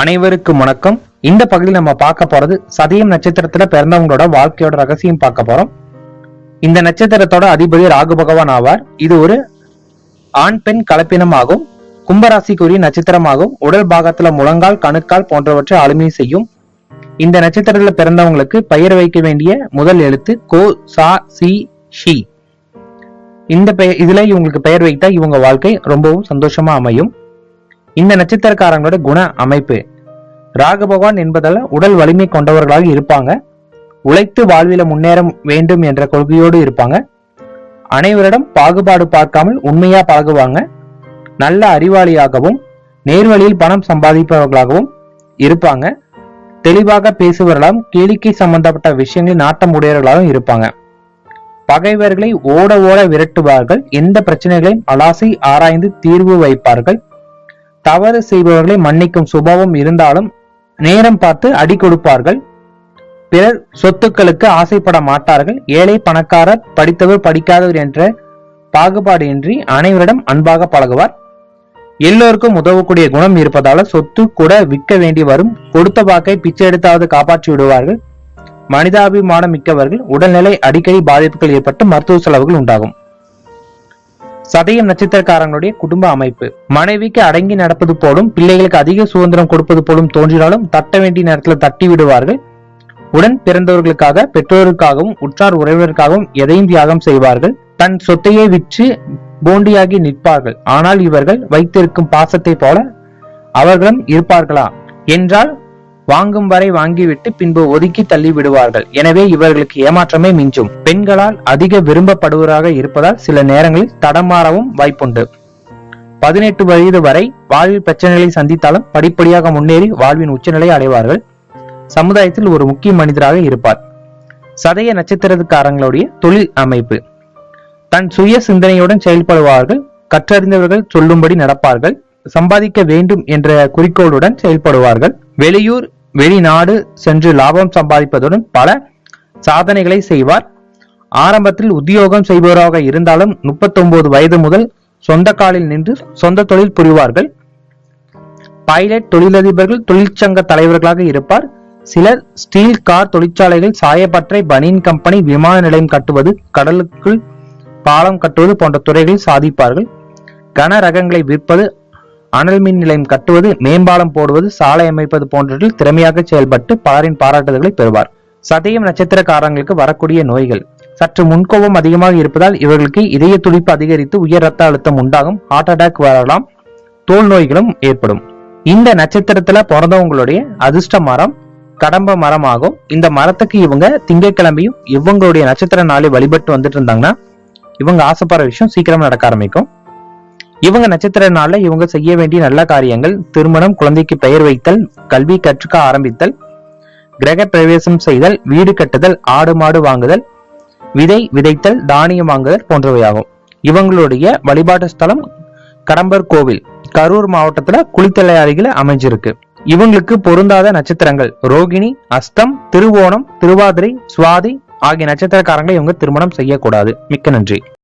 அனைவருக்கும் வணக்கம். இந்த பகுதியில் நம்ம பார்க்க போறது சதயம் நட்சத்திரத்துல பிறந்தவங்களோட வாழ்க்கையோட ரகசியம் பார்க்க போறோம். இந்த நட்சத்திரத்தோட அதிபதி ராகு பகவான் ஆவார். இது ஒரு ஆண் பெண் கலப்பினமாகும் கும்பராசிக்குரிய நட்சத்திரமாகும் உடல் பாகத்துல முழங்கால் கணுக்கால் போன்றவற்றை ஆளுமை செய்யும். இந்த நட்சத்திரத்துல பிறந்தவங்களுக்கு பெயர் வைக்க வேண்டிய முதல் எழுத்து கோ சா சி ஷி. இந்த பெயர் இதுல இவங்களுக்கு பெயர் வைத்தா இவங்க வாழ்க்கை ரொம்பவும் சந்தோஷமா அமையும். இந்த நட்சத்திரக்காரங்களோட குண அமைப்பு ராகு பகவான் என்பதால் உடல் வலிமை கொண்டவர்களாக இருப்பாங்க. உழைத்து வாழ்வில முன்னேற வேண்டும் என்ற கொள்கையோடு இருப்பாங்க. அனைவரிடம் பாகுபாடு பார்க்காமல் உண்மையா பழகுவாங்க. நல்ல அறிவாளியாகவும் நேர்வழியில் பணம் சம்பாதிப்பவர்களாகவும் இருப்பாங்க. தெளிவாக பேசுபவர்களாகவும் கேளிக்கை சம்பந்தப்பட்ட விஷயங்களில் நாட்டம் உடையவர்களாகவும் இருப்பாங்க. பகைவர்களை ஓட ஓட விரட்டுவார்கள். எந்த பிரச்சனைகளையும் அலாசி ஆராய்ந்து தீர்வு வைப்பார்கள். தவறு செய்பவர்களை மன்னிக்கும் சுபாவம் இருந்தாலும் நேரம் பார்த்து அடி கொடுப்பார்கள். பிறர் சொத்துக்களுக்கு ஆசைப்பட மாட்டார்கள். ஏழை பணக்காரர் படித்தவர் படிக்காதவர் என்ற பாகுபாடு இன்றி அனைவரிடம் அன்பாக பழகுவார். எல்லோருக்கும் உதவக்கூடிய குணம் இருப்பதால சொத்து கூட விற்க வேண்டி வரும். கொடுத்த வாக்கை பிச்சை எடுத்தாவது காப்பாற்றி விடுவார்கள். மனிதாபிமானம் மிக்கவர்கள். உடல்நிலை அடிக்கடி பாதிப்புகள் ஏற்பட்டு மருத்துவ செலவுகள் உண்டாகும். சதயம் நட்சத்திரக்காரங்களுடைய குடும்ப அமைப்பு. மனைவிக்கு அடங்கி நடப்பது போலும் பிள்ளைகளுக்கு அதிக சுதந்திரம் கொடுப்பது போலும் தோன்றினாலும் தட்ட வேண்டிய நேரத்தில் தட்டி விடுவார்கள். உடன் பிறந்தவர்களுக்காக பெற்றோருக்காகவும் உற்றார் உறவினருக்காகவும் எதையும் தியாகம் செய்வார்கள். தன் சொத்தையே விற்று போண்டியாகி நிற்பார்கள். ஆனால் இவர்கள் வைத்திருக்கும் பாசத்தை போல அவர்களும் இருப்பார்களா? என்றால் வாங்கும் வரை வாங்கிவிட்டு பின்பு ஒதுக்கி தள்ளி விடுவார்கள். எனவே இவர்களுக்கு ஏமாற்றமே மிஞ்சும். பெண்களால் அதிக விரும்பப்படுவராக இருப்பதால் சில நேரங்களில் தடமாறவும் வாய்ப்புண்டு. பதினெட்டு வயது வரை வாழ்வில் பிரச்சனைகளை சந்தித்தாலும் படிப்படியாக முன்னேறி வாழ்வின் உச்சநிலை அடைவார்கள். சமுதாயத்தில் ஒரு முக்கிய மனிதராக இருப்பார். சதய நட்சத்திரத்துக்காரங்களுடைய தொழில் அமைப்பு. தன் சுய சிந்தனையுடன் செயல்படுவார்கள். கற்றறிந்தவர்கள் சொல்லும்படி நடப்பார்கள். சம்பாதிக்க வேண்டும் என்ற குறிக்கோளுடன் செயல்படுவார்கள். வெளியூர் வெளிநாடு சென்று லாபம் சம்பாதிப்பதுடன் பல சாதனைகளை செய்வார். ஆரம்பத்தில் உத்தியோகம் செய்பவராக இருந்தாலும் 39 வயது முதல் சொந்த காலில் நின்று சொந்த தொழில் புரிவார்கள். பைலட் தொழிலதிபர்கள் தொழிற்சங்க தலைவர்களாக இருப்பார். சிலர் ஸ்டீல் கார் தொழிற்சாலைகள் சாயப்பற்றை பனியன் கம்பெனி விமான நிலையம் கட்டுவது கடலுக்குள் பாலம் கட்டுவது போன்ற துறைகளில் சாதிப்பார்கள். கன ரகங்களை விற்பது அனல் மின் நிலையம் கட்டுவது மேம்பாலம் போடுவது சாலை அமைப்பது போன்றவற்றில் திறமையாக செயல்பட்டு பலரின் பாராட்டுதல்களை பெறுவார். சதயம் நட்சத்திரக்காரங்களுக்கு வரக்கூடிய நோய்கள். சற்று முன்கோபம் அதிகமாக இருப்பதால் இவர்களுக்கு இதய துடிப்பு அதிகரித்து உயர் ரத்த அழுத்தம் உண்டாகும். ஹார்ட் அட்டாக் வரலாம். தோல் நோய்களும் ஏற்படும். இந்த நட்சத்திரத்துல பிறந்தவங்களுடைய அதிர்ஷ்ட மரம் கடம்ப மரம் ஆகும் இந்த மரத்துக்கு இவங்க திங்கட்கிழமையும் இவங்களுடைய நட்சத்திர நாளை வழிபட்டு வந்துட்டு இருந்தாங்கன்னா இவங்க ஆசைப்படுற விஷயம் சீக்கிரம் நடக்க ஆரம்பிக்கும். இவங்க நட்சத்திர நாள்ல இவங்க செய்ய வேண்டிய நல்ல காரியங்கள் திருமணம் குழந்தைக்கு பெயர் வைத்தல் கல்வி கற்றுக்க ஆரம்பித்தல் கிரக பிரவேசம் செய்தல் வீடு கட்டுதல் ஆடு மாடு வாங்குதல் விதை விதைத்தல் தானியம் வாங்குதல் போன்றவையாகும். இவங்களுடைய வழிபாட்டு ஸ்தலம் கடம்பர் கோவில் கரூர் மாவட்டத்துல குளித்தலை அருகில அமைஞ்சிருக்கு. இவங்களுக்கு பொருந்தாத நட்சத்திரங்கள் ரோகிணி அஸ்தம் திருவோணம் திருவாதிரை சுவாதி ஆகிய நட்சத்திரக்காரங்களை இவங்க திருமணம் செய்யக்கூடாது. மிக்க நன்றி.